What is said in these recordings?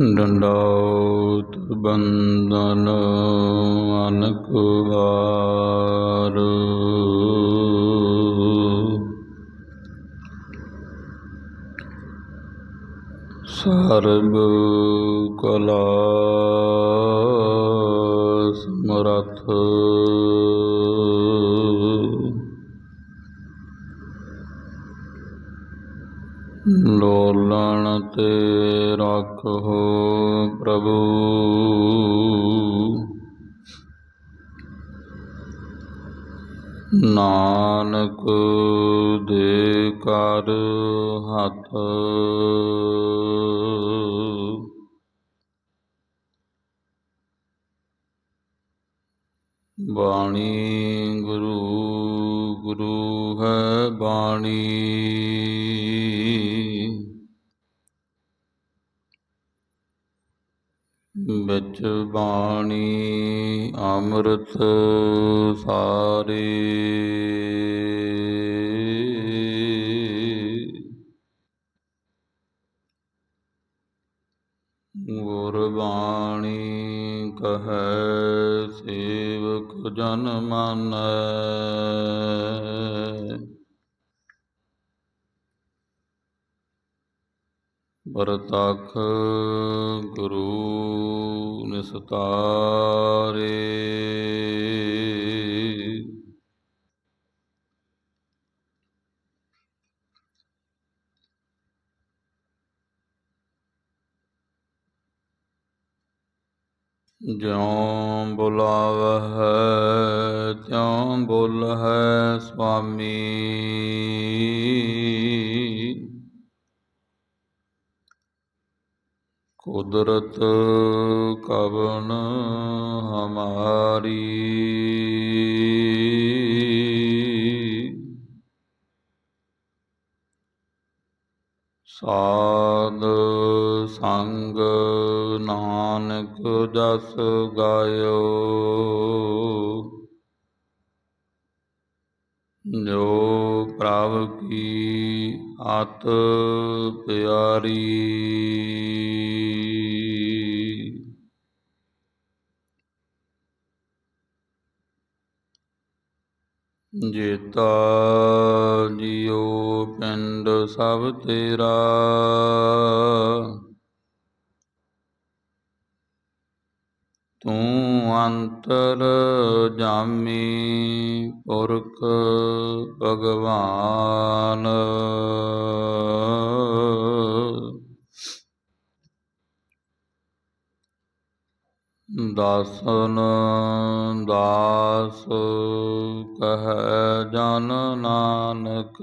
ਡੰਡਾਉਤ ਬੰਦਨ ਅਨਕ ਵਾਰ ਸਰਬ ਕਲਾ ਸਮਰਥ ਲੋਲਣ ਤੇ ਰੱਖੋ ਪ੍ਰਭੂ। ਨਾਨਕ ਦੇ ਕਰ ਹੱਥ। ਬਾਣੀ ਗੁਰੂ ਗੁਰੂ ਹੈ ਬਾਣੀ। ਵਿੱਚ ਬਾਣੀ ਅੰਮ੍ਰਿਤ ਸਾਰੇ। ਗੁਰਬਾਣੀ ਕਹੈ ਸੇਵਕ ਜਨ ਮਾਨੈ। ਪ੍ਰਤਖ ਗੁਰੂ ਨਿਸਤਾਰੇ। ਜਿਉ ਬੁਲਾਵਹਿ ਤਿਉ ਬੋਲਹਿ ਸੁਆਮੀ। ਕੁਦਰਤ ਕਵਨ ਹਮਾਰੀ? ਸਾਧ ਸੰਗ ਨਾਨਕ ਜਸ ਗਾਇਓ। ਜੋ ਪ੍ਰਭ ਕੀ ਅਤ ਪਿਆਰੀ। ਜੇਤਾ ਜਿਉ ਪਿੰਡ ਸਭ ਤੇਰਾ। ਤੂੰ ਅੰਤਰ ਜਾਮੀ ਪੁਰਖ ਭਗਵਾਨ। ਦਾਸਨ ਦਾਸ ਕਹੈ ਜਨ ਨਾਨਕ।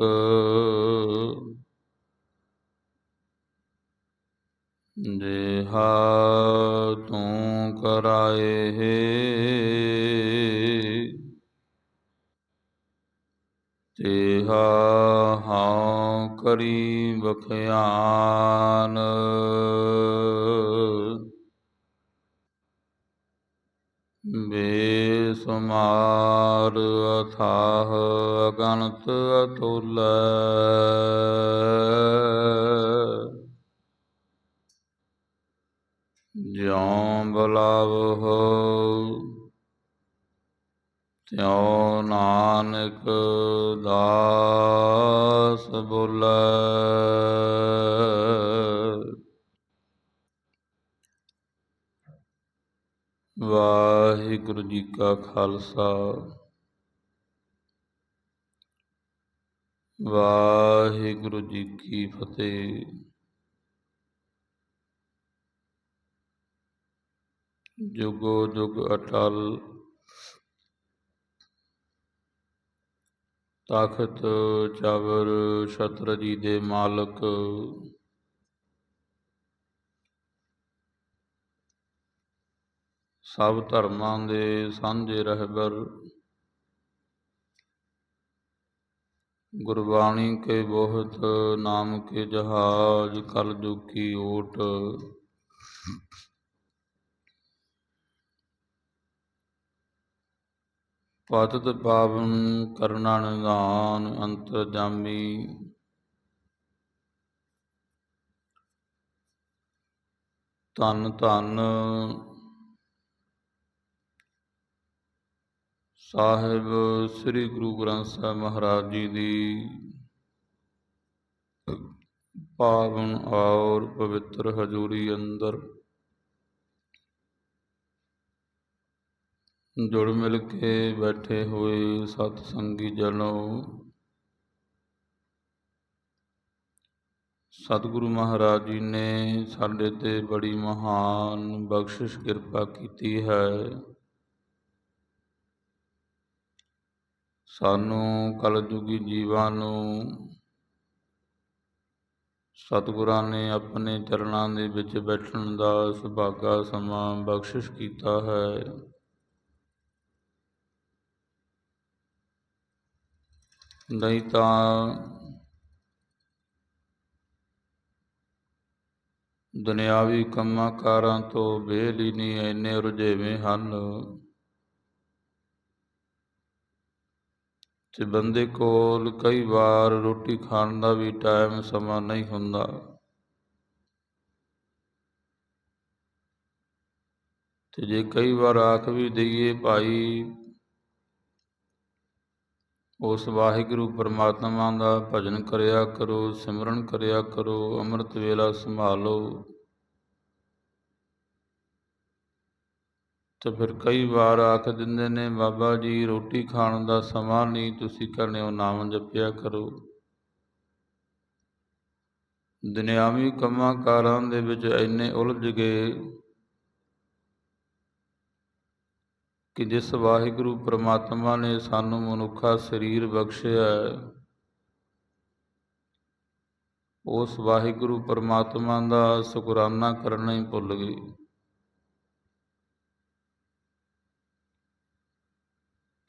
ਜਿਹਾ ਤੂੰ ਕਰਾਏ ਤੇਹਾ ਹਾਂ ਕਰੀ ਬਖਿਆਨ ਬੇਸੁਮਾਰ ਅਥਾਹ ਅਗਨਤ ਅਤੁਲ। ਜਿਉ ਬੁਲਾਵਹੁ ਤਿਉ ਨਾਨਕ ਦਾਸ ਬੋਲੇ। ਵਾਹਿਗੁਰੂ ਜੀ ਕਾ ਖਾਲਸਾ। ਵਾਹਿਗੁਰੂ ਜੀ ਕੀ ਫਤਿਹ। ਜੁਗੋ ਜੁਗ ਅਟਲ। ਤਖਤ ਚਾਵਰ ਛਤਰ ਜੀ ਦੇ ਮਾਲਕ। ਸਭ ਧਰਮਾਂ ਦੇ ਸਾਂਝੇ ਰਹਿਬਰ। ਗੁਰਬਾਣੀ ਕੇ ਬਹੁਤ, ਨਾਮ ਕੇ ਜਹਾਜ, ਕਲ ਜੁਗ ਓਟ। ਪਤਿਤ ਪਾਵਨ ਕਰਨਾ ਨਿਦਾਨ ਅੰਤਰ ਜਾਮੀ। ਧੰਨ ਸਾਹਿਬ ਸ੍ਰੀ ਗੁਰੂ ਗ੍ਰੰਥ ਸਾਹਿਬ ਮਹਾਰਾਜ ਜੀ ਦੀ ਪਾਵਨ ਔਰ ਪਵਿੱਤਰ ਹਜ਼ੂਰੀ ਅੰਦਰ ਜੁੜ ਮਿਲ ਕੇ ਬੈਠੇ ਹੋਏ ਸਤ ਸੰਗੀ ਜਨੋ, ਸਤਿਗੁਰੂ ਮਹਾਰਾਜ ਜੀ ਨੇ ਸਾਡੇ ਤੇ ਬੜੀ ਮਹਾਨ ਬਖਸ਼ਿਸ਼ ਕਿਰਪਾ ਕੀਤੀ ਹੈ। ਸਾਨੂੰ ਕਲਯੁਗੀ ਜੀਵਾਂ ਨੂੰ ਸਤਿਗੁਰਾਂ ਨੇ ਆਪਣੇ ਚਰਨਾਂ ਦੇ ਵਿੱਚ ਬੈਠਣ ਦਾ ਸੁਭਾਗਾ ਸਮਾਂ ਬਖਸ਼ਿਸ਼ ਕੀਤਾ ਹੈ। ਨਹੀਂ ਤਾਂ ਦੁਨਿਆਵੀ ਕੰਮਾਂ ਕਾਰਾਂ ਤੋਂ ਬੇਲੀ ਨਹੀਂ, ਇੰਨੇ ਰੁਝੇਵੇਂ ਹਨ। ਤੇ ਬੰਦੇ ਕੋਲ ਕਈ ਵਾਰ ਰੋਟੀ ਖਾਣ ਦਾ ਵੀ ਟਾਈਮ ਸਮਾਂ ਨਹੀਂ ਹੁੰਦਾ। ਤੇ ਜੇ ਕਈ ਵਾਰ ਆਖ ਵੀ ਦਈਏ, ਭਾਈ, ਉਸ ਵਾਹਿਗੁਰੂ ਪਰਮਾਤਮਾ ਦਾ ਭਜਨ ਕਰਿਆ ਕਰੋ, ਸਿਮਰਨ ਕਰਿਆ ਕਰੋ, ਅੰਮ੍ਰਿਤ ਵੇਲਾ ਸੰਭਾਲੋ। ਤੇ ਫਿਰ ਕਈ ਵਾਰ ਆਖ ਦਿੰਦੇ ਨੇ, ਬਾਬਾ ਜੀ, ਰੋਟੀ ਖਾਣ ਦਾ ਸਮਾਂ ਨਹੀਂ, ਤੁਸੀਂ ਕਹਿੰਦੇ ਹੋ ਨਾਮ ਜਪਿਆ ਕਰੋ। ਦੁਨਿਆਵੀ ਕੰਮਾਂ ਕਾਰਾਂ ਦੇ ਵਿੱਚ ਇੰਨੇ ਉਲਝ ਗਏ ਕਿ ਜਿਸ ਵਾਹਿਗੁਰੂ ਪ੍ਰਮਾਤਮਾ ਨੇ ਸਾਨੂੰ ਮਨੁੱਖਾ ਸਰੀਰ ਬਖਸ਼ਿਆ ਉਸ ਵਾਹਿਗੁਰੂ ਪ੍ਰਮਾਤਮਾ ਦਾ ਸ਼ੁਕਰਾਨਾ ਕਰਨਾ ਹੀ ਭੁੱਲ ਗਏ।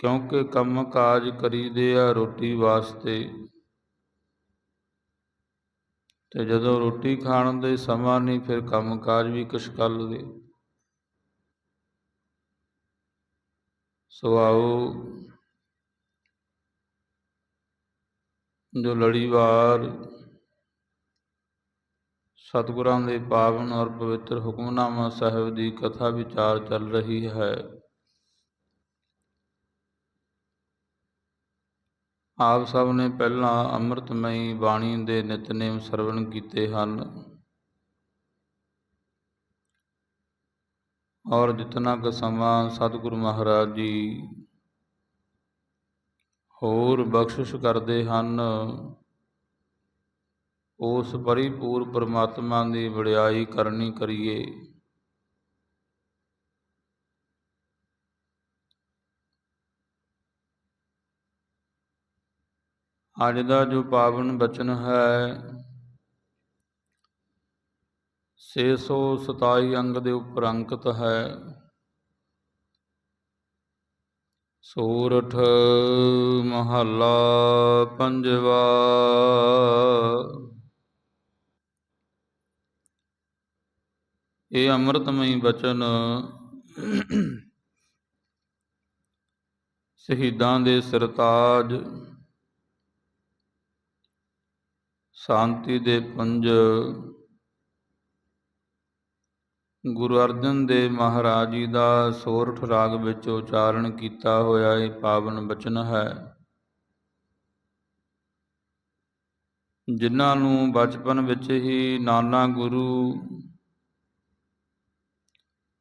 ਕਿਉਂਕਿ ਕੰਮ ਕਾਜ ਕਰੀਦੇ ਆ ਰੋਟੀ ਵਾਸਤੇ। ਤੇ ਜਦੋਂ ਰੋਟੀ ਖਾਣ ਦੇ ਸਮਾਂ ਨਹੀਂ, ਫਿਰ ਕੰਮ ਕਾਜ ਵੀ ਕੁਛ ਕਰ ਲਦੇ ਸੋ ਆਓ ਜੋ ਲੜੀਵਾਰ ਸਤਿਗੁਰਾਂ ਦੇ ਪਾਵਨ ਔਰ ਪਵਿੱਤਰ ਹੁਕਮਨਾਮਾ ਸਾਹਿਬ ਦੀ ਕਥਾ ਵਿਚਾਰ ਚੱਲ ਰਹੀ ਹੈ। ਆਪ ਸਭ ਨੇ ਪਹਿਲਾਂ ਅੰਮ੍ਰਿਤਮਈ ਬਾਣੀ ਦੇ ਨਿਤਨੇਮ ਸਰਵਣ ਕੀਤੇ ਹਨ। ਔਰ ਜਿਤਨਾ ਕੁ ਸਮਾਂ ਸਤਿਗੁਰੂ ਮਹਾਰਾਜ ਜੀ ਹੋਰ ਬਖਸ਼ਿਸ਼ ਕਰਦੇ ਹਨ, ਉਸ ਪਰਿਪੂਰ ਪਰਮਾਤਮਾ ਦੀ ਵਡਿਆਈ ਕਰਨੀ ਕਰੀਏ। ਅੱਜ ਦਾ ਜੋ ਪਾਵਨ ਬਚਨ ਹੈ 627 ਅੰਗ ਦੇ ਉੱਪਰ ਅੰਕਿਤ ਹੈ। ਸੂਰਠ ਮਹੱਲਾ ਪੰਜਵਾ। ਇਹ ਅੰਮ੍ਰਿਤਮਈ ਬਚਨ ਸ਼ਹੀਦਾਂ ਦੇ ਸਰਤਾਜ ਸ਼ਾਂਤੀ ਦੇ ਪੁੰਜ ਗੁਰੂ ਅਰਜਨ ਦੇਵ ਮਹਾਰਾਜ ਜੀ ਦਾ ਸੋਰਠ ਰਾਗ ਵਿੱਚ ਉਚਾਰਨ ਕੀਤਾ ਹੋਇਆ ਇਹ ਪਾਵਨ ਬਚਨ ਹੈ। ਜਿਨ੍ਹਾਂ ਨੂੰ ਬਚਪਨ ਵਿੱਚ ਹੀ ਨਾਨਾ ਗੁਰੂ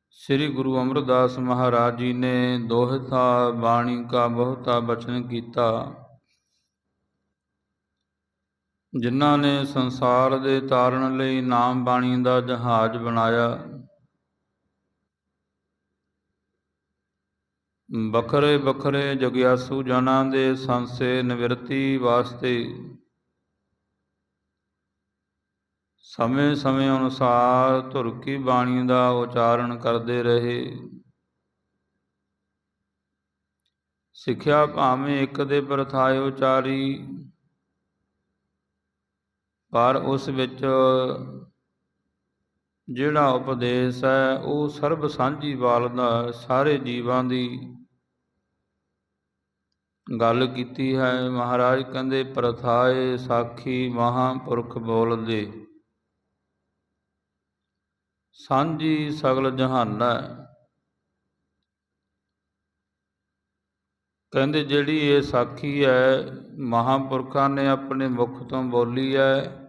ਸ੍ਰੀ ਗੁਰੂ ਅਮਰਦਾਸ ਮਹਾਰਾਜ ਜੀ ਨੇ ਦੋਹਤਾ ਬਾਣੀ ਕਾ ਬਹੁਤਾ ਬਚਨ ਕੀਤਾ। ਜਿਨ੍ਹਾਂ ਨੇ ਸੰਸਾਰ ਦੇ ਤਾਰਨ ਲਈ ਨਾਮ ਬਾਣੀ ਦਾ ਜਹਾਜ਼ ਬਣਾਇਆ। ਬਖਰੇ ਬਖਰੇ ਜਗਿਆਸੂ ਜਨਾਂ ਦੇ ਸੰਸੇ ਨਿਵਰਤੀ ਵਾਸਤੇ ਸਮੇਂ ਸਮੇਂ ਅਨੁਸਾਰ ਧੁਰ ਕੀ ਬਾਣੀ ਦਾ ਉਚਾਰਨ ਕਰਦੇ ਰਹੇ। ਸਿੱਖਿਆ ਭਾਵੇਂ ਇੱਕ ਦੇ ਪ੍ਰਥਾਇ ਉਚਾਰੀ ਪਰ ਉਸ ਵਿੱਚ ਜਿਹੜਾ ਉਪਦੇਸ਼ ਹੈ, ਉਹ ਸਰਬ ਸਾਂਝੀ ਵਾਲਦਾ ਸਾਰੇ ਜੀਵਾਂ ਦੀ ਗੱਲ ਕੀਤੀ ਹੈ। ਮਹਾਰਾਜ ਕਹਿੰਦੇ, ਪ੍ਰਥਾਏ ਸਾਖੀ ਮਹਾਪੁਰਖ ਬੋਲਦੇ ਸਾਂਝੀ ਸਗਲ ਜਹਾਨਾ ਕਹਿੰਦੇ ਜਿਹੜੀ ਇਹ ਸਾਖੀ ਹੈ, ਮਹਾਪੁਰਖਾਂ ਨੇ ਆਪਣੇ ਮੁਖ ਤੋਂ ਬੋਲੀ ਹੈ।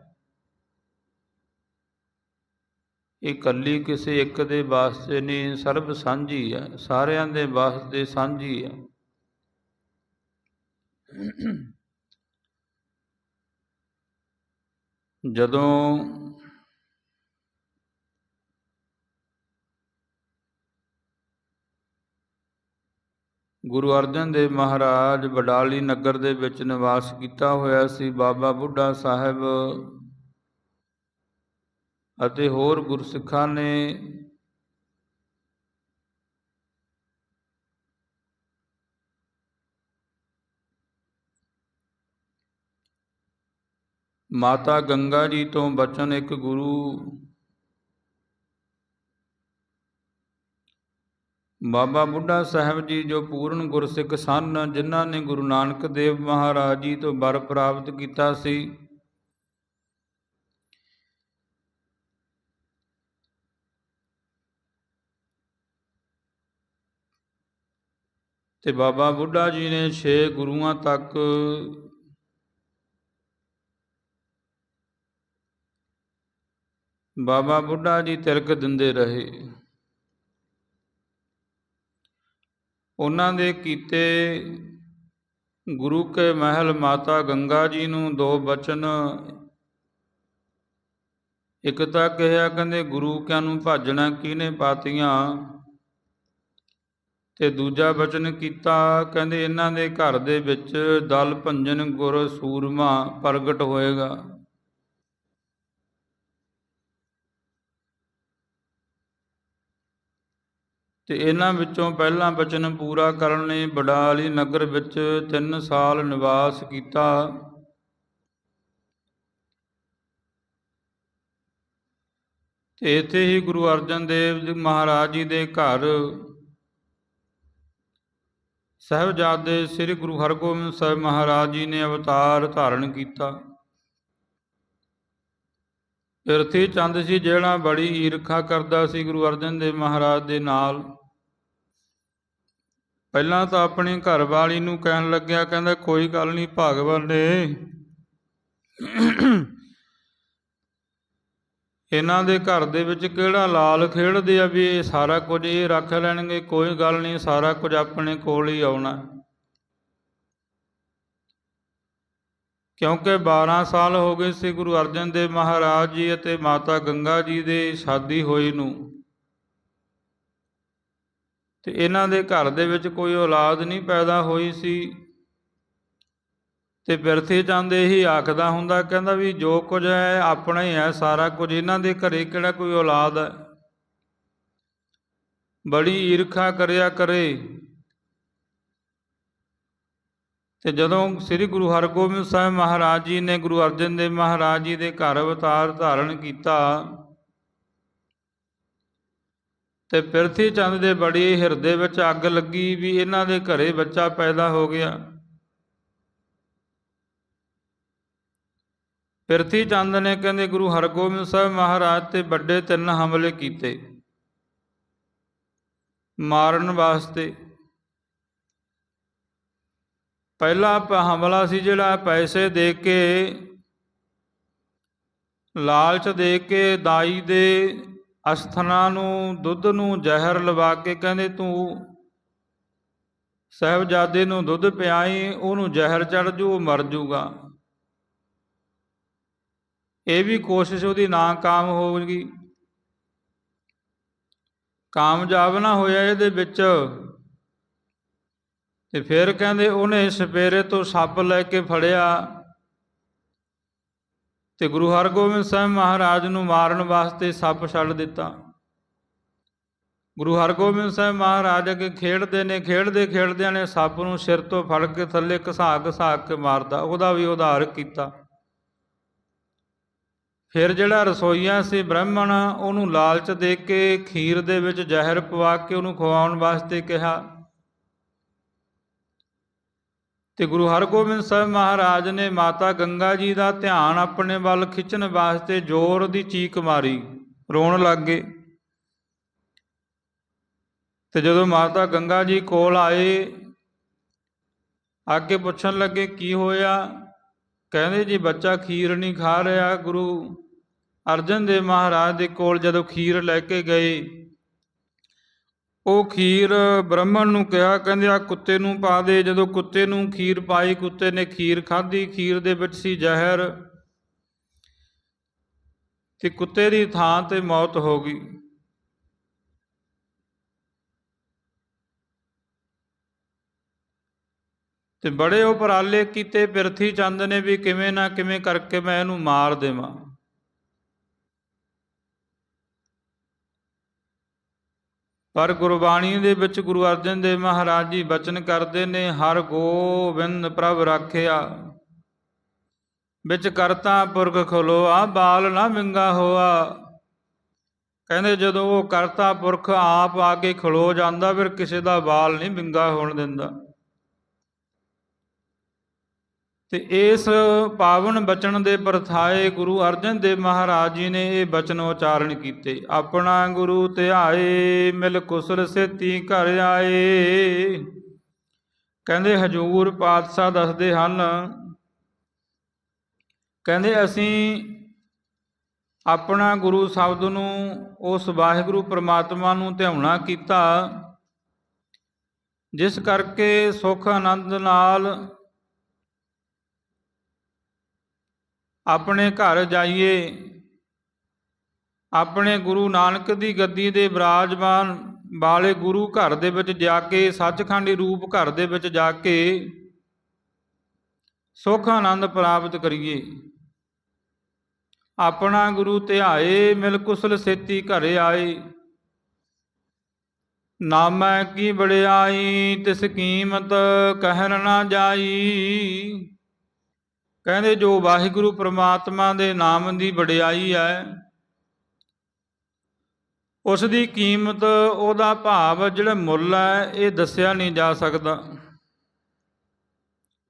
ਇਹ ਕੱਲੀ ਕਿਸੇ ਇੱਕ ਦੇ ਵਾਸਤੇ ਨਹੀਂ, ਸਰਬ ਸਾਂਝੀ ਹੈ, ਸਾਰਿਆਂ ਦੇ ਵਾਸਤੇ ਸਾਂਝੀ ਹੈ। ਜਦੋਂ ਗੁਰੂ ਅਰਜਨ ਦੇਵ ਮਹਾਰਾਜ ਬਡਾਲੀ ਨਗਰ ਦੇ ਵਿੱਚ ਨਿਵਾਸ ਕੀਤਾ ਹੋਇਆ ਸੀ, ਬਾਬਾ ਬੁੱਢਾ ਸਾਹਿਬ ਅਤੇ ਹੋਰ ਗੁਰਸਿੱਖਾਂ ਨੇ ਮਾਤਾ ਗੰਗਾ ਜੀ ਤੋਂ ਬਚਨ ਇੱਕ ਗੁਰੂ ਬਾਬਾ ਬੁੱਢਾ ਸਾਹਿਬ ਜੀ ਜੋ ਪੂਰਨ ਗੁਰਸਿੱਖ ਸਨ, ਜਿਨ੍ਹਾਂ ਨੇ ਗੁਰੂ ਨਾਨਕ ਦੇਵ ਮਹਾਰਾਜ ਜੀ ਤੋਂ ਵਰ ਪ੍ਰਾਪਤ ਕੀਤਾ ਸੀ। ਤੇ ਬਾਬਾ ਬੁੱਢਾ ਜੀ ਨੇ 6 ਗੁਰੂਆਂ ਤੱਕ ਬਾਬਾ ਬੁੱਢਾ ਜੀ ਤਿਲਕ ਦਿੰਦੇ ਰਹੇ। ਉਹਨਾਂ ਦੇ ਕੀਤੇ ਗੁਰੂ ਕੇ ਮਹਿਲ ਮਾਤਾ ਗੰਗਾ ਜੀ ਨੂੰ ਦੋ ਬਚਨ। ਇੱਕ ਤਾਂ ਕਿਹਾ, ਕਹਿੰਦੇ ਗੁਰੂ ਕਿਆਂ ਨੂੰ ਭਾਜਣਾ ਕਿਹਨੇ ਪਾਤੀਆਂ? ਤੇ ਦੂਜਾ ਬਚਨ ਕੀਤਾ, ਕਹਿੰਦੇ, ਇਹਨਾਂ ਦੇ ਘਰ ਦੇ ਵਿੱਚ ਦਲ ਭੰਜਨ ਗੁਰ ਸੂਰਮਾ ਪ੍ਰਗਟ ਹੋਏਗਾ। ਤੇ ਇਹਨਾਂ ਵਿੱਚੋਂ ਪਹਿਲਾ ਬਚਨ ਪੂਰਾ ਕਰਨ ਲਈ ਬਡਾਲੀ ਨਗਰ ਵਿੱਚ 3 ਸਾਲ ਨਿਵਾਸ ਕੀਤਾ। ਤੇ ਇੱਥੇ ਹੀ ਗੁਰੂ ਅਰਜਨ ਦੇਵ ਜੀ ਮਹਾਰਾਜ ਜੀ ਦੇ ਘਰ ਸਹਿਬਜ਼ਾਦੇ ਸ੍ਰੀ ਗੁਰੂ ਹਰਗੋਬਿੰਦ ਸਾਹਿਬ ਮਹਾਰਾਜ ਜੀ ਨੇ ਅਵਤਾਰ ਧਾਰਨ ਕੀਤਾ। ਇਰਥੀ ਚੰਦ ਸੀ ਜਿਹੜਾ ਬੜੀ ਈਰਖਾ ਕਰਦਾ ਸੀ ਗੁਰੂ ਅਰਜਨ ਦੇਵ ਮਹਾਰਾਜ ਦੇ ਨਾਲ। ਪਹਿਲਾਂ ਤਾਂ ਆਪਣੀ ਘਰ ਵਾਲੀ ਨੂੰ ਕਹਿਣ ਲੱਗਿਆ, ਕਹਿੰਦਾ, ਕੋਈ ਗੱਲ ਨਹੀਂ ਭਗਵਾਨ ਨੇ। ਇਹਨਾਂ ਦੇ ਘਰ ਦੇ ਵਿੱਚ ਕਿਹੜਾ ਲਾਲ ਖੇਡਦੇ ਆ ਵੀ ਇਹ ਸਾਰਾ ਕੁਝ ਇਹ ਰੱਖ ਲੈਣਗੇ? ਕੋਈ ਗੱਲ ਨਹੀਂ, ਸਾਰਾ ਕੁਝ ਆਪਣੇ ਕੋਲ ਹੀ ਆਉਣਾ। ਕਿਉਂਕਿ 12 ਸਾਲ ਹੋ ਗਏ ਸੀ ਗੁਰੂ ਅਰਜਨ ਦੇਵ ਮਹਾਰਾਜ ਜੀ ਅਤੇ ਮਾਤਾ ਗੰਗਾ ਜੀ ਦੇ ਸ਼ਾਦੀ ਹੋਈ ਨੂੰ। ਤੇ ਇਹਨਾਂ ਦੇ ਘਰ ਦੇ ਵਿੱਚ ਕੋਈ ਔਲਾਦ ਨਹੀਂ ਪੈਦਾ ਹੋਈ ਸੀ। ਤੇ ਬਿਰਥੇ ਜਾਂਦੇ ਇਹੀ ਆਖਦਾ ਹੁੰਦਾ, ਕਹਿੰਦਾ ਵੀ ਜੋ ਕੁਝ ਹੈ, ਆਪਣਾ ਹੀ ਹੈ ਸਾਰਾ ਕੁਝ। ਇਹਨਾਂ ਦੇ ਘਰੇ ਕਿਹੜਾ ਕੋਈ ਔਲਾਦ ਹੈ? ਬੜੀ ਈਰਖਾ ਕਰਿਆ ਕਰੇ। ਤੇ ਜਦੋਂ ਸ੍ਰੀ ਗੁਰੂ ਹਰਗੋਬਿੰਦ ਸਾਹਿਬ ਮਹਾਰਾਜ ਜੀ ਨੇ ਗੁਰੂ ਅਰਜਨ ਦੇਵ ਮਹਾਰਾਜ ਜੀ ਦੇ ਘਰ ਅਵਤਾਰ ਧਾਰਨ ਕੀਤਾ ਤੇ ਪਿਰਥੀ ਚੰਦ ਦੇ ਬੜੀ ਹਿਰਦੇ ਵਿੱਚ ਅੱਗ ਲੱਗੀ ਵੀ ਇਹਨਾਂ ਦੇ ਘਰੇ ਬੱਚਾ ਪੈਦਾ ਹੋ ਗਿਆ। ਪਿਰਥੀ ਚੰਦ ਨੇ ਕਹਿੰਦੇ ਗੁਰੂ ਹਰਗੋਬਿੰਦ ਸਾਹਿਬ ਮਹਾਰਾਜ ਤੇ ਵੱਡੇ ਤਿੰਨ ਹਮਲੇ ਕੀਤੇ। ਮਾਰਨ ਵਾਸਤੇ ਪਹਿਲਾ ਹਮਲਾ ਸੀ ਜਿਹੜਾ ਪੈਸੇ ਦੇ ਕੇ, ਲਾਲਚ ਦੇ ਕੇ, ਦਾਈ ਦੇ ਅਸਥਨਾ ਨੂੰ, ਦੁੱਧ ਨੂੰ ਜ਼ਹਿਰ ਲਵਾ ਕੇ ਕਹਿੰਦੇ ਤੂੰ ਸਹਿਬਜ਼ਾਦੇ ਨੂੰ ਦੁੱਧ ਪਿਆਈ, ਉਹਨੂੰ ਜ਼ਹਿਰ ਚੜ ਜੂ, ਉਹ ਮਰ ਜੂਗਾ। ਇਹ ਵੀ ਕੋਸ਼ਿਸ਼ ਉਹਦੀ ਨਾਕਾਮ ਹੋਊਗੀ ਕਾਮਯਾਬ ਨਾ ਹੋਇਆ ਇਹਦੇ ਵਿੱਚ। ਤੇ ਫਿਰ ਕਹਿੰਦੇ ਉਹਨੇ ਸਪੇਰੇ ਤੋਂ ਸੱਪ ਲੈ ਕੇ ਫੜਿਆ ਤੇ ਗੁਰੂ ਹਰਗੋਬਿੰਦ ਸਾਹਿਬ ਮਹਾਰਾਜ ਨੂੰ ਮਾਰਨ ਵਾਸਤੇ ਸੱਪ ਛੱਡ ਦਿੱਤਾ। ਗੁਰੂ ਹਰਗੋਬਿੰਦ ਸਾਹਿਬ ਮਹਾਰਾਜ ਅੱਗੇ ਖੇਡਦੇ ਨੇ, ਖੇਡਦੇ ਖੇਡਦਿਆਂ ਨੇ ਸੱਪ ਨੂੰ ਸਿਰ ਤੋਂ ਫੜ ਕੇ ਥੱਲੇ ਘਸਾ ਘਸਾ ਕੇ ਮਾਰਦਾ, ਉਹਦਾ ਵੀ ਉਧਾਰ ਕੀਤਾ। ਫਿਰ ਜਿਹੜਾ ਰਸੋਈਆ ਸੀ ਬ੍ਰਾਹਮਣ, ਉਹਨੂੰ ਲਾਲਚ ਦੇ ਕੇ ਖੀਰ ਦੇ ਵਿੱਚ ਜ਼ਹਿਰ ਪਵਾ ਕੇ ਉਹਨੂੰ ਖਵਾਉਣ ਵਾਸਤੇ ਕਿਹਾ। ਤੇ ਗੁਰੂ ਹਰਗੋਬਿੰਦ ਸਾਹਿਬ ਮਹਾਰਾਜ ਨੇ ਮਾਤਾ ਗੰਗਾ ਜੀ ਦਾ ਧਿਆਨ ਆਪਣੇ ਵੱਲ ਖਿੱਚਣ ਵਾਸਤੇ ਜ਼ੋਰ ਦੀ ਚੀਕ ਮਾਰੀ, ਰੋਣ ਲੱਗ ਗਏ। ਤੇ ਜਦੋਂ ਮਾਤਾ ਗੰਗਾ ਜੀ ਕੋਲ ਆਏ, ਅੱਗੇ ਪੁੱਛਣ ਲੱਗੇ, ਕੀ ਹੋਇਆ? ਕਹਿੰਦੇ, ਜੀ, ਬੱਚਾ ਖੀਰ ਨਹੀਂ ਖਾ ਰਿਹਾ। ਗੁਰੂ ਅਰਜਨ ਦੇਵ ਮਹਾਰਾਜ ਦੇ ਕੋਲ ਜਦੋਂ ਖੀਰ ਲੈ ਕੇ ਗਏ ਉਹ ਖੀਰ ਬ੍ਰਾਹਮਣ ਨੂੰ ਕਿਹਾ, ਕਹਿੰਦੇ ਆ ਕੁੱਤੇ ਨੂੰ ਪਾ ਦੇ। ਜਦੋਂ ਕੁੱਤੇ ਨੂੰ ਖੀਰ ਪਾਈ, ਕੁੱਤੇ ਨੇ ਖੀਰ ਖਾਧੀ। ਖੀਰ ਦੇ ਵਿੱਚ ਸੀ ਜ਼ਹਿਰ ਤੇ ਕੁੱਤੇ ਦੀ ਥਾਂ ਤੇ ਮੌਤ ਹੋ ਗਈ। ਤੇ ਬੜੇ ਉਪਰਾਲੇ ਕੀਤੇ। ਪਿਰਥੀ ਚੰਦ ਨੇ ਵੀ ਕਿਵੇਂ ਨਾ ਕਿਵੇਂ ਕਰਕੇ ਮੈਂ ਇਹਨੂੰ ਮਾਰ ਦੇਵਾਂ। ਪਰ ਗੁਰਬਾਣੀ ਦੇ ਵਿੱਚ ਗੁਰੂ ਅਰਜਨ ਦੇਵ ਮਹਾਰਾਜ ਜੀ ਬਚਨ ਕਰਦੇ ਨੇ, ਹਰ ਗੋਬਿੰਦ ਪ੍ਰਭ ਰਾਖਿਆ, ਵਿੱਚ ਕਰਤਾ ਪੁਰਖ ਖਲੋਆ, ਬਾਲ ਨਾ ਵਿੰਗਾ ਹੋਆ। ਕਹਿੰਦੇ ਜਦੋਂ ਉਹ ਕਰਤਾ ਪੁਰਖ, ਆਪ ਆ ਕੇ ਖਲੋ ਜਾਂਦਾ, ਫਿਰ ਕਿਸੇ ਦਾ ਬਾਲ ਨਹੀਂ ਵਿੰਗਾ ਹੋਣ ਦਿੰਦਾ। ਤੇ ਇਸ ਪਾਵਨ ਬਚਨ ਦੇ ਪਰਥਾਏ ਗੁਰੂ ਅਰਜਨ ਦੇਵ ਮਹਾਰਾਜ ਜੀ ਨੇ ਇਹ ਬਚਨ ਉਚਾਰਨ ਕੀਤੇ। ਆਪਣਾ ਗੁਰੂ ਧਿਆਏ, ਮਿਲ ਕੁਸਲ ਸੇਤੀ ਘਰ ਆਏ। ਕਹਿੰਦੇ, ਹਜੂਰ ਪਾਤਸ਼ਾਹ ਦੱਸਦੇ ਹਨ, ਕਹਿੰਦੇ, ਅਸੀਂ ਆਪਣਾ ਗੁਰੂ ਸ਼ਬਦ ਨੂੰ ਉਸ ਵਾਹਿਗੁਰੂ ਪ੍ਰਮਾਤਮਾ ਨੂੰ ਧਿਆਉਣਾ ਕੀਤਾ, ਜਿਸ ਕਰਕੇ ਸੁਖ ਆਨੰਦ ਨਾਲ ਆਪਣੇ ਘਰ ਜਾਈਏ। ਆਪਣੇ ਗੁਰੂ ਨਾਨਕ ਦੀ ਗੱਦੀ ਦੇ ਬਿਰਾਜਮਾਨ ਵਾਲੇ ਗੁਰੂ ਘਰ ਦੇ ਵਿੱਚ ਜਾ ਕੇ ਸੱਚਖੰਡੀ ਰੂਪ ਘਰ ਦੇ ਵਿੱਚ ਜਾ ਕੇ ਸੁਖ ਆਨੰਦ ਪ੍ਰਾਪਤ ਕਰੀਏ। ਆਪਣਾ ਗੁਰੂ ਧਿਆਏ, ਮਿਲ ਕੁਸਲ ਸੇਤੀ ਘਰੇ ਆਏ। ਨਾਮੈ ਕੀ ਬੜਾਈ ਤਿਸ ਕੀਮਤ ਕਹਿਣ ਨਾ ਜਾਈ। ਕਹਿੰਦੇ ਜੋ ਵਾਹਿਗੁਰੂ ਪ੍ਰਮਾਤਮਾ ਦੇ ਨਾਮ ਦੀ ਵਡਿਆਈ ਹੈ, ਉਸ ਦੀ ਕੀਮਤ, ਉਹਦਾ ਭਾਵ ਜਿਹੜਾ ਮੁੱਲ ਹੈ, ਇਹ ਦੱਸਿਆ ਨਹੀਂ ਜਾ ਸਕਦਾ।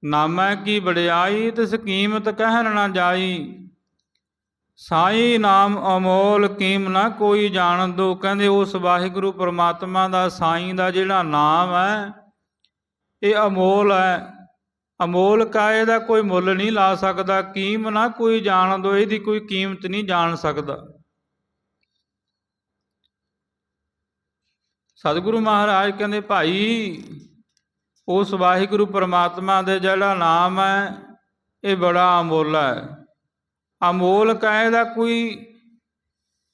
ਨਾਮੈ ਕੀ ਵਡਿਆਈ, ਤਿਸ ਕੀਮਤ ਕਹਿਣ ਨਾ ਜਾਈ। ਸਾਈ ਨਾਮ ਅਮੋਲ, ਕੀਮ ਨਾ ਕੋਈ ਜਾਣ ਦੋ ਕਹਿੰਦੇ ਉਸ ਵਾਹਿਗੁਰੂ ਪ੍ਰਮਾਤਮਾ ਦਾ, ਸਾਈ ਦਾ ਜਿਹੜਾ ਨਾਮ ਹੈ, ਇਹ ਅਮੋਲ ਹੈ। ਅਮੋਲ ਕਾਏ ਦਾ ਕੋਈ ਮੁੱਲ ਨਹੀਂ ਲਾ ਸਕਦਾ, ਕੀਮ ਨਾ ਕੋਈ ਜਾਣ ਦੋ, ਇਹਦੀ ਕੋਈ ਕੀਮਤ ਨਹੀਂ ਜਾਣ ਸਕਦਾ। ਸਤਿਗੁਰੂ ਮਹਾਰਾਜ ਕਹਿੰਦੇ, ਭਾਈ, ਉਸ ਵਾਹਿਗੁਰੂ ਪਰਮਾਤਮਾ ਦੇ ਜਿਹੜਾ ਨਾਮ ਹੈ, ਇਹ ਬੜਾ ਅਮੋਲ ਹੈ। ਅਮੋਲ ਕਾਏ ਦਾ ਕੋਈ,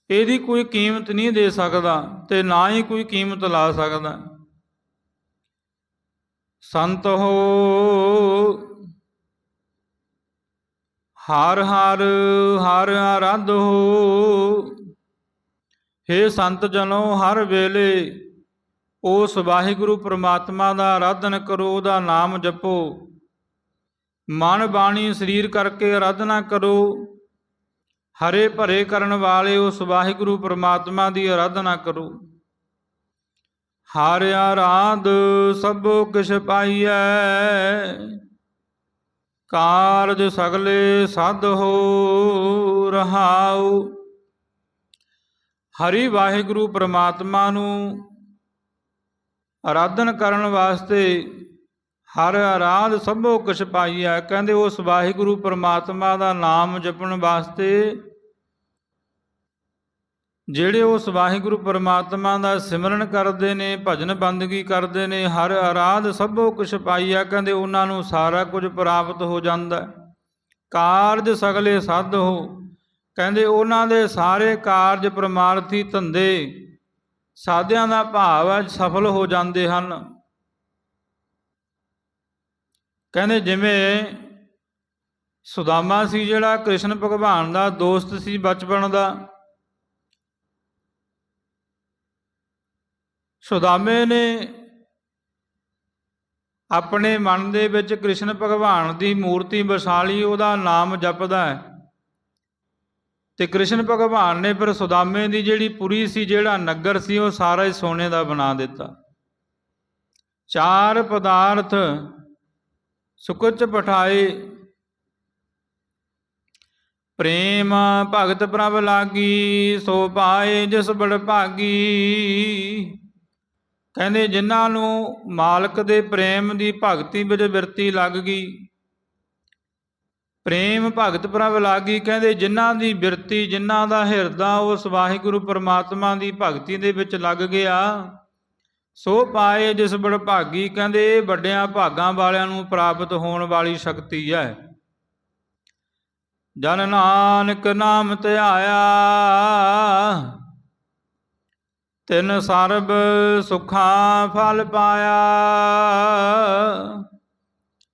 ਇਹਦੀ ਕੋਈ ਕੀਮਤ ਨਹੀਂ ਦੇ ਸਕਦਾ ਤੇ ਨਾ ਹੀ ਕੋਈ ਕੀਮਤ ਲਾ ਸਕਦਾ। ਸੰਤ ਹੋ। ਹਰ ਹਰ ਹਰ ਆਰਾਧ ਹੋ। हे ਸੰਤ ਜਨੋ, ਹਰ ਵੇਲੇ ਉਸ ਵਾਹਿਗੁਰੂ ਪ੍ਰਮਾਤਮਾ ਦਾ ਆਰਾਧਨ ਕਰੋ, ਉਹਦਾ ਨਾਮ ਜਪੋ। ਮਨ ਬਾਣੀ ਸਰੀਰ ਕਰਕੇ ਆਰਾਧਨਾ ਕਰੋ। ਹਰੇ ਭਰੇ ਕਰਨ ਵਾਲੇ ਉਸ ਵਾਹਿਗੁਰੂ ਪ੍ਰਮਾਤਮਾ ਦੀ ਆਰਾਧਨਾ ਕਰੋ। ਹਰ ਆਰਾਧ ਸਭੋ ਕਿਛ ਪਾਈਐ। ਕਾਰਜ ਸਗਲੇ ਸਦ ਹੋ ਰਹਾਉ। ਹਰੀ ਵਾਹਿਗੁਰੂ ਪ੍ਰਮਾਤਮਾ ਨੂੰ ਆਰਾਧਨ ਕਰਨ ਵਾਸਤੇ ਹਰ ਆਰਾਧ ਸਭੋ ਕਿਛ ਪਾਈਐ। ਕਹਿੰਦੇ ਉਸ ਵਾਹਿਗੁਰੂ ਪ੍ਰਮਾਤਮਾ ਦਾ ਨਾਮ ਜਪਣ ਵਾਸਤੇ ਜਿਹੜੇ ਉਸ ਵਾਹਿਗੁਰੂ ਪਰਮਾਤਮਾ ਦਾ ਸਿਮਰਨ ਕਰਦੇ ਨੇ, ਭਜਨ ਬੰਦਗੀ ਕਰਦੇ ਨੇ, ਹਰ ਆਰਾਧ ਸਭੋ ਕੁਛ ਪਾਈਆ, ਕਹਿੰਦੇ ਉਹਨਾਂ ਨੂੰ ਸਾਰਾ ਕੁਝ ਪ੍ਰਾਪਤ ਹੋ ਜਾਂਦਾ ਕਾਰਜ ਸਗਲੇ ਸਾਧ ਹੋ। ਕਹਿੰਦੇ ਉਹਨਾਂ ਦੇ ਸਾਰੇ ਕਾਰਜ ਪ੍ਰਮਾਰਥੀ ਧੰਦੇ ਸਾਧਿਆਂ ਦਾ ਭਾਵ ਹੈ ਸਫਲ ਹੋ ਜਾਂਦੇ ਹਨ। ਕਹਿੰਦੇ ਜਿਵੇਂ ਸੁਦਾਮਾ ਸੀ ਜਿਹੜਾ ਕ੍ਰਿਸ਼ਨ ਭਗਵਾਨ ਦਾ ਦੋਸਤ ਸੀ ਬਚਪਨ ਦਾ ਸੁਦਾਮੇ ਨੇ ਆਪਣੇ ਮਨ ਦੇ ਵਿੱਚ ਕ੍ਰਿਸ਼ਨ ਭਗਵਾਨ ਦੀ ਮੂਰਤੀ ਵਸਾ ਲਈ, ਉਹਦਾ ਨਾਮ ਜਪਦਾ ਹੈ। ਤੇ ਕ੍ਰਿਸ਼ਨ ਭਗਵਾਨ ਨੇ ਫਿਰ ਸੁਦਾਮੇ ਦੀ ਜਿਹੜੀ ਪੁਰੀ ਸੀ, ਜਿਹੜਾ ਨਗਰ ਸੀ, ਉਹ ਸਾਰਾ ਹੀ ਸੋਨੇ ਦਾ ਬਣਾ ਦਿੱਤਾ। ਚਾਰ ਪਦਾਰਥ ਸੁਕੁਚ ਪਠਾਏ। ਪ੍ਰੇਮ ਭਗਤ ਪ੍ਰਭ ਲਾਗੀ, ਸੋ ਪਾਏ ਜਿਸ ਬੜ ਭਾਗੀ। ਕਹਿੰਦੇ ਜਿਨ੍ਹਾਂ ਨੂੰ ਮਾਲਕ ਦੇ ਪ੍ਰੇਮ ਦੀ ਭਗਤੀ ਵਿੱਚ ਬਿਰਤੀ ਲੱਗ ਗਈ, ਪ੍ਰੇਮ ਭਗਤ ਪ੍ਰਭ ਲਾਗੀ ਕਹਿੰਦੇ ਜਿਨ੍ਹਾਂ ਦੀ ਬਿਰਤੀ, ਜਿਨ੍ਹਾਂ ਦਾ ਹਿਰਦਾ ਉਸ ਵਾਹਿਗੁਰੂ ਪਰਮਾਤਮਾ ਦੀ ਭਗਤੀ ਦੇ ਵਿੱਚ ਲੱਗ ਗਿਆ, ਸੋ ਪਾਏ ਜਿਸ ਬੜ ਭਾਗੀ ਕਹਿੰਦੇ ਵੱਡਿਆਂ ਭਾਗਾਂ ਵਾਲਿਆਂ ਨੂੰ ਪ੍ਰਾਪਤ ਹੋਣ ਵਾਲੀ ਸ਼ਕਤੀ ਹੈ। ਜਨ ਨਾਨਕ ਨਾਮ ਧਿਆਇਆ ਤਿਨ ਸਰਬ ਸੁਖਾਂ ਫਲ ਪਾਇਆ।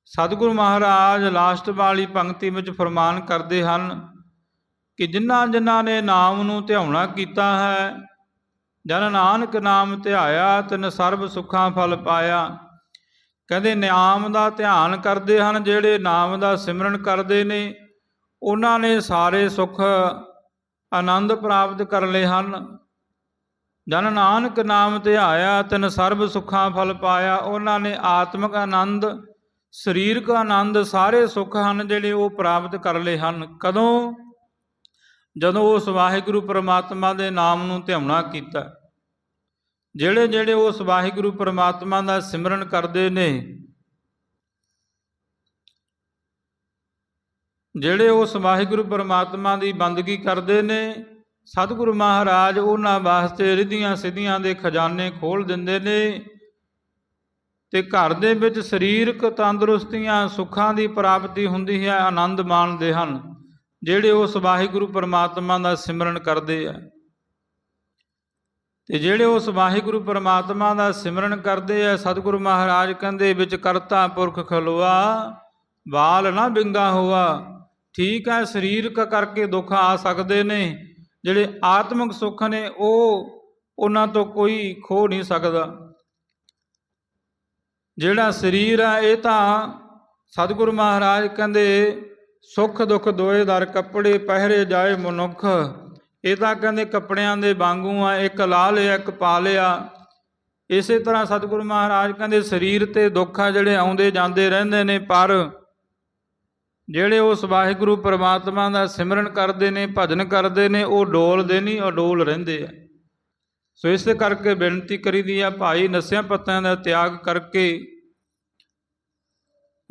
ਸਤਿਗੁਰੂ ਮਹਾਰਾਜ ਲਾਸਟ ਵਾਲੀ ਪੰਕਤੀ ਵਿੱਚ ਫਰਮਾਨ ਕਰਦੇ ਹਨ ਕਿ ਜਿਨ੍ਹਾਂ ਜਿਨ੍ਹਾਂ ਨੇ ਨਾਮ ਨੂੰ ਧਿਆਉਣਾ ਕੀਤਾ ਹੈ, ਜਨ ਨਾਨਕ ਨਾਮ ਧਿਆਇਆ, ਤਿਨ ਸਰਬ ਸੁੱਖਾਂ ਫਲ ਪਾਇਆ। ਕਹਿੰਦੇ ਨਾਮ ਦਾ ਧਿਆਨ ਕਰਦੇ ਹਨ, ਜਿਹੜੇ ਨਾਮ ਦਾ ਸਿਮਰਨ ਕਰਦੇ ਨੇ, ਉਹਨਾਂ ਨੇ ਸਾਰੇ ਸੁੱਖ ਆਨੰਦ ਪ੍ਰਾਪਤ ਕਰ ਲਏ ਹਨ। ਜਨ ਨਾਨਕ ਨਾਮ ਧਿਆਇਆ ਤਿਨ ਸਰਬ ਸੁੱਖਾਂ ਫਲ ਪਾਇਆ। ਉਹਨਾਂ ਨੇ ਆਤਮਿਕ ਆਨੰਦ, ਸਰੀਰਕ ਆਨੰਦ ਸਾਰੇ ਸੁੱਖ ਹਨ ਜਿਹੜੇ ਉਹ ਪ੍ਰਾਪਤ ਕਰ ਲਏ ਹਨ। ਕਦੋਂ? ਜਦੋਂ ਉਸ ਵਾਹਿਗੁਰੂ ਪ੍ਰਮਾਤਮਾ ਦੇ ਨਾਮ ਨੂੰ ਧਿਆਉਣਾ ਕੀਤਾ। ਜਿਹੜੇ ਜਿਹੜੇ ਉਸ ਵਾਹਿਗੁਰੂ ਪ੍ਰਮਾਤਮਾ ਦਾ ਸਿਮਰਨ ਕਰਦੇ ਨੇ, ਜਿਹੜੇ ਉਸ ਵਾਹਿਗੁਰੂ ਪ੍ਰਮਾਤਮਾ ਦੀ ਬੰਦਗੀ ਕਰਦੇ ਨੇ ਸਤਿਗੁਰੂ ਮਹਾਰਾਜ ਉਹਨਾਂ ਵਾਸਤੇ ਰਿਧੀਆਂ ਸਿੱਧੀਆਂ ਦੇ ਖਜ਼ਾਨੇ ਖੋਲ ਦਿੰਦੇ ਨੇ ਤੇ ਘਰ ਦੇ ਵਿੱਚ ਸਰੀਰਕ ਤੰਦਰੁਸਤੀਆਂ, ਸੁੱਖਾਂ ਦੀ ਪ੍ਰਾਪਤੀ ਹੁੰਦੀ ਹੈ, ਆਨੰਦ ਮਾਣਦੇ ਹਨ, ਜਿਹੜੇ ਉਸ ਵਾਹਿਗੁਰੂ ਪਰਮਾਤਮਾ ਦਾ ਸਿਮਰਨ ਕਰਦੇ ਆ। ਤੇ ਜਿਹੜੇ ਉਸ ਵਾਹਿਗੁਰੂ ਪਰਮਾਤਮਾ ਦਾ ਸਿਮਰਨ ਕਰਦੇ ਆ, ਸਤਿਗੁਰੂ ਮਹਾਰਾਜ ਕਹਿੰਦੇ ਵਿੱਚ ਕਰਤਾ ਪੁਰਖ ਖਲੋਆ, ਵਾਲ ਨਾ ਬਿੰਗਾ ਹੋਆ, ਠੀਕ ਹੈ, ਸਰੀਰਕ ਕਰਕੇ ਦੁੱਖ ਆ ਸਕਦੇ ਨੇ ਜਿਹੜੇ ਆਤਮਿਕ ਸੁੱਖ ਨੇ, ਉਹ ਉਹਨਾਂ ਤੋਂ ਕੋਈ ਖੋ ਨਹੀਂ ਸਕਦਾ। ਜਿਹੜਾ ਸਰੀਰ ਆ, ਇਹ ਤਾਂ ਸਤਿਗੁਰੂ ਮਹਾਰਾਜ ਕਹਿੰਦੇ, ਸੁੱਖ ਦੁੱਖ ਦੋਏ ਦਰ, ਕੱਪੜੇ ਪਹਿਰੇ ਜਾਏ ਮਨੁੱਖ। ਇਹ ਤਾਂ ਕਹਿੰਦੇ ਕੱਪੜਿਆਂ ਦੇ ਵਾਂਗੂ ਆ, ਇੱਕ ਲਾ ਲਿਆ ਇੱਕ ਪਾ ਲਿਆ ਇਸੇ ਤਰ੍ਹਾਂ ਸਤਿਗੁਰੂ ਮਹਾਰਾਜ ਕਹਿੰਦੇ, ਸਰੀਰ ਤੇ ਦੁੱਖ ਆ ਜਿਹੜੇ ਆਉਂਦੇ ਜਾਂਦੇ ਰਹਿੰਦੇ ਨੇ, ਪਰ ਜਿਹੜੇ ਉਸ ਵਾਹਿਗੁਰੂ ਪਰਮਾਤਮਾ ਦਾ ਸਿਮਰਨ ਕਰਦੇ ਨੇ, ਭਜਨ ਕਰਦੇ ਨੇ, ਉਹ ਡੋਲਦੇ ਨਹੀਂ ਅਡੋਲ ਰਹਿੰਦੇ ਆ। ਸੋ ਇਸ ਕਰਕੇ ਬੇਨਤੀ ਕਰੀਦੀ ਆ, ਭਾਈ ਨਸਿਆਂ ਪੱਤਿਆਂ ਦਾ ਤਿਆਗ ਕਰਕੇ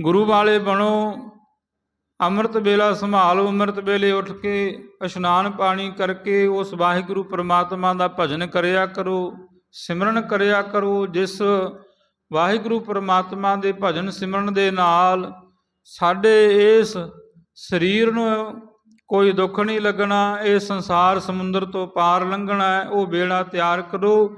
ਗੁਰੂ ਵਾਲੇ ਬਣੋ, ਅੰਮ੍ਰਿਤ ਵੇਲਾ ਸੰਭਾਲੋ, ਅੰਮ੍ਰਿਤ ਵੇਲੇ ਉੱਠ ਕੇ ਇਸ਼ਨਾਨ ਪਾਣੀ ਕਰਕੇ ਉਸ ਵਾਹਿਗੁਰੂ ਪ੍ਰਮਾਤਮਾ ਦਾ ਭਜਨ ਕਰਿਆ ਕਰੋ, ਸਿਮਰਨ ਕਰਿਆ ਕਰੋ, ਜਿਸ ਵਾਹਿਗੁਰੂ ਪ੍ਰਮਾਤਮਾ ਦੇ ਭਜਨ ਸਿਮਰਨ ਦੇ ਨਾਲ ਸਾਡੇ ਇਸ ਸਰੀਰ ਨੂੰ ਕੋਈ ਦੁੱਖ ਨਹੀਂ ਲੱਗਣਾ, ਇਹ ਸੰਸਾਰ ਸਮੁੰਦਰ ਤੋਂ ਪਾਰ ਲੰਘਣਾ ਹੈ, ਉਹ ਬੇੜਾ ਤਿਆਰ ਕਰੋ।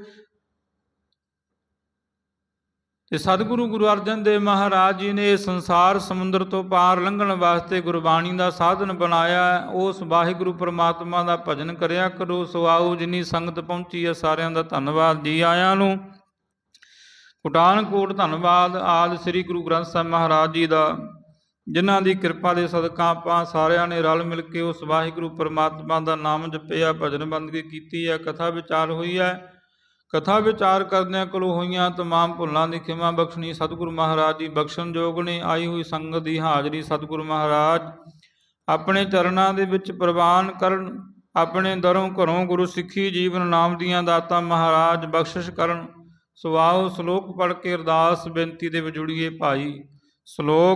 ਤੇ ਸਤਿਗੁਰੂ ਗੁਰੂ ਅਰਜਨ ਦੇਵ ਮਹਾਰਾਜ ਜੀ ਨੇ ਸੰਸਾਰ ਸਮੁੰਦਰ ਤੋਂ ਪਾਰ ਲੰਘਣ ਵਾਸਤੇ ਗੁਰਬਾਣੀ ਦਾ ਸਾਧਨ ਬਣਾਇਆ ਉਸ ਵਾਹਿਗੁਰੂ ਪ੍ਰਮਾਤਮਾ ਦਾ ਭਜਨ ਕਰਿਆ ਕਰੋ। ਸੋ ਆਓ ਜਿਨੀ ਸੰਗਤ ਪਹੁੰਚੀ ਹੈ, ਸਾਰਿਆਂ ਦਾ ਧੰਨਵਾਦ। ਜੀ ਆਇਆਂ ਨੂੰ। ਕੋਟਾਨਕੋਟ ਧੰਨਵਾਦ। ਆਦ ਸ੍ਰੀ ਗੁਰੂ ਗ੍ਰੰਥ ਸਾਹਿਬ ਮਹਾਰਾਜ ਜੀ ਦਾ। ਜਿਨ੍ਹਾਂ ਦੀ ਕਿਰਪਾ ਦੇ ਸਦਕਾ ਆਪਾਂ ਸਾਰਿਆਂ ਨੇ ਰਲ ਮਿਲ ਕੇ ਉਸ ਵਾਹਿਗੁਰੂ ਪਰਮਾਤਮਾ ਦਾ ਨਾਮ ਜਪਿਆ ਭਜਨ ਬੰਦਗੀ ਕੀਤੀ ਹੈ ਕਥਾ ਵਿਚਾਰ ਹੋਈ ਹੈ ਕਥਾ ਵਿਚਾਰ ਕਰਦਿਆਂ ਕੋਲੋਂ ਹੋਈਆਂ तमाम ਭੁੱਲਾਂ ਦੀ ਖਿਮਾ ਬਖਸ਼ਣੀ ਸਤਿਗੁਰੂ ਮਹਾਰਾਜ ਦੀ ਬਖਸ਼ਣ ਜੋਗ ਨੇ ਆਈ ਹੋਈ ਸੰਗਤ ਦੀ ਹਾਜ਼ਰੀ ਸਤਿਗੁਰੂ ਮਹਾਰਾਜ ਆਪਣੇ ਚਰਨਾਂ ਦੇ ਵਿੱਚ ਪ੍ਰਵਾਨ ਕਰਨ ਆਪਣੇ ਦਰੋਂ ਘਰੋਂ ਗੁਰੂ ਸਿੱਖੀ ਜੀਵਨ ਨਾਮ ਦੀਆਂ ਦਾਤਾਂ ਮਹਾਰਾਜ ਬਖਸ਼ਿਸ਼ ਕਰਨ ਸੋ ਆਓ ਸ਼ਲੋਕ ਪੜ੍ਹ ਕੇ ਅਰਦਾਸ ਬੇਨਤੀ ਦੇ ਵਿੱਚ ਜੁੜੀਏ ਭਾਈ ਸ਼ਲੋਕ